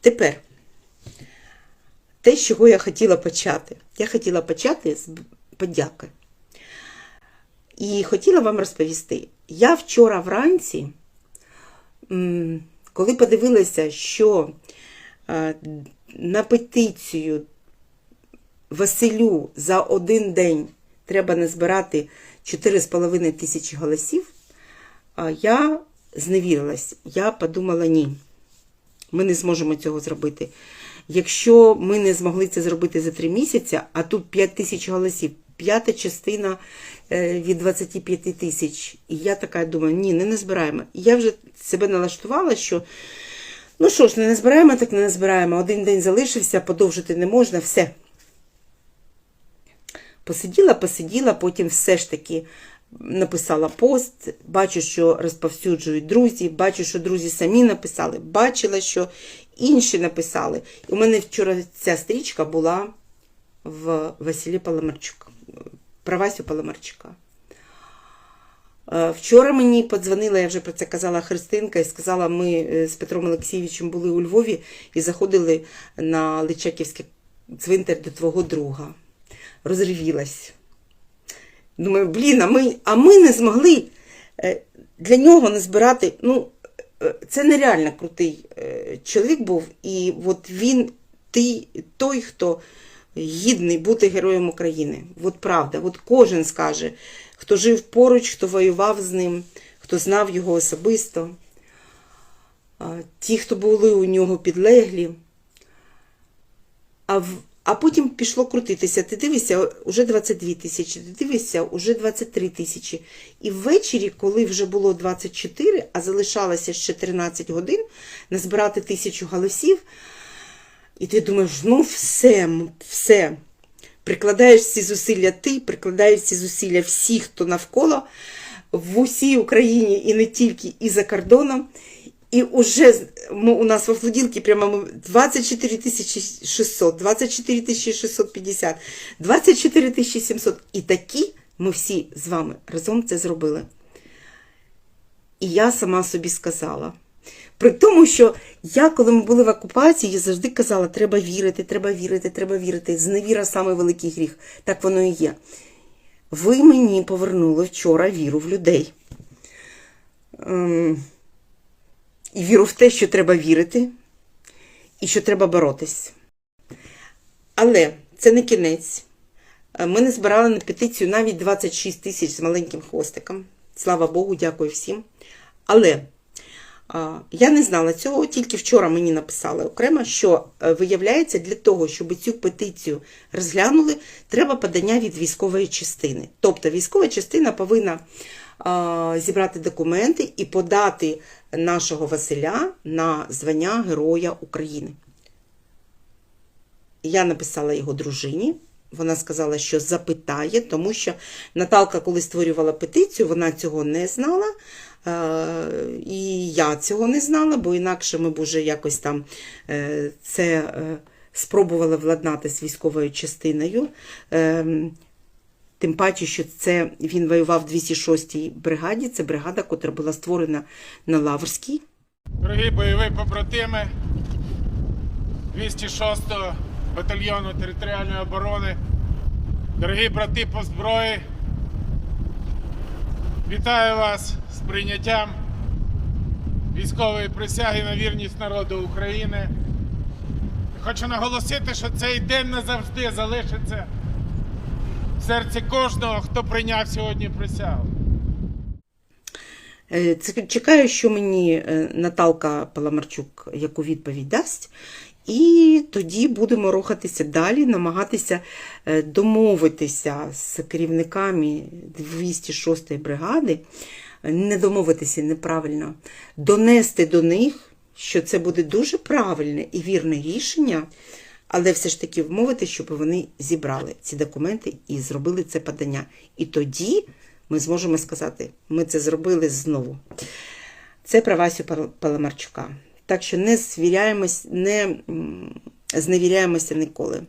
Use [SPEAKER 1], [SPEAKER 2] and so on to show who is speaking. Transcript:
[SPEAKER 1] Тепер, те, з чого я хотіла почати. Я хотіла почати з подяки. І хотіла вам розповісти. Я вчора вранці, коли подивилася, що е, на петицію Василю за один день треба назбирати 4,5 тисячі голосів, я зневірилась. Я подумала, ні, ми не зможемо цього зробити. Якщо ми не змогли це зробити за три місяці, а тут 5 тисяч голосів, п'ята частина е, від 25 тисяч. І я така думаю, ні, не назбираємо. Я вже себе налаштувала, що ну що ж, не назбираємо, так не назбираємо. Один день залишився, подовжити не можна, все. Посиділа, посиділа, потім все ж таки написала пост, бачу, що розповсюджують друзі, бачу, що друзі самі написали, бачила, що інші написали. І у мене вчора ця стрічка була в Василі Паламарчука, про Васю Паламарчука. Е, Вчора мені подзвонила, я вже про це казала Христинка, і сказала, ми е, з Петром Олексійовичем були у Львові і заходили на Личаківський цвинтар до твого друга. Розривілась. Думаю, блін, а ми, а ми не змогли е, для нього не збирати. Ну, е, це нереально крутий е, чоловік був, і от він ти, той, хто гідний бути героєм України. От правда, от кожен скаже, хто жив поруч, хто воював з ним, хто знав його особисто. Ті, хто були у нього підлеглі. А, а потім пішло крутитися. Ти дивишся, уже 22 тисячі, ти дивишся, уже 23 тисячі. І ввечері, коли вже було 24, а залишалося ще 13 годин, назбирати тисячу голосів, і ти думаєш, ну все, все. Прикладаєш всі зусилля ти, прикладаєш всі зусилля всі, хто навколо, в усій Україні і не тільки, і за кордоном. І уже ми, у нас во Флуділки прямо 24 тисячі 600, 24 тисячі 650, 24 тисячі 700. І такі ми всі з вами разом це зробили. І я сама собі сказала. При тому, що я, коли ми були в окупації, я завжди казала, треба вірити, треба вірити, треба вірити. Зневіра саме великий гріх. Так воно і є. Ви мені повернули вчора віру в людей. І віру в те, що треба вірити, і що треба боротись. Але це не кінець. Е, Ми не збирали на петицію навіть 26 тисяч з маленьким хвостиком. Слава Богу, дякую всім. Але я не знала цього, тільки вчора мені написали окремо, що е, виявляється, для того, щоб цю петицію розглянули, треба подання від військової частини. Тобто військова частина повинна зібрати документи і подати нашого Василя на звання Героя України. Я написала його дружині. Вона сказала, що запитає, тому що Наталка, коли створювала петицію, вона цього не знала. І я цього не знала, бо інакше ми б уже якось там е, це е, спробували владнати з військовою частиною. Тим паче, що це він воював в 206-й бригаді. Це бригада, котра була створена на Лаврській.
[SPEAKER 2] Дорогі бойові побратими 206-го батальйону територіальної оборони, дорогі брати по зброї, вітаю вас з прийняттям військової присяги на вірність народу України. Хочу наголосити, що цей день назавжди залишиться в серці кожного, хто прийняв сьогодні присягу.
[SPEAKER 1] Е, чекаю, що мені е, Наталка Паламарчук яку відповідь дасть. І тоді будемо рухатися далі, намагатися е, домовитися з керівниками 206-ї бригади, не домовитися неправильно, донести до них, що це буде дуже правильне і вірне рішення, але все ж таки вмовити, щоб вони зібрали ці документи і зробили це подання. І тоді ми зможемо сказати, ми це зробили знову. Це про Васю Паламарчука. Так що не звіряємось, не зневіряємося ніколи.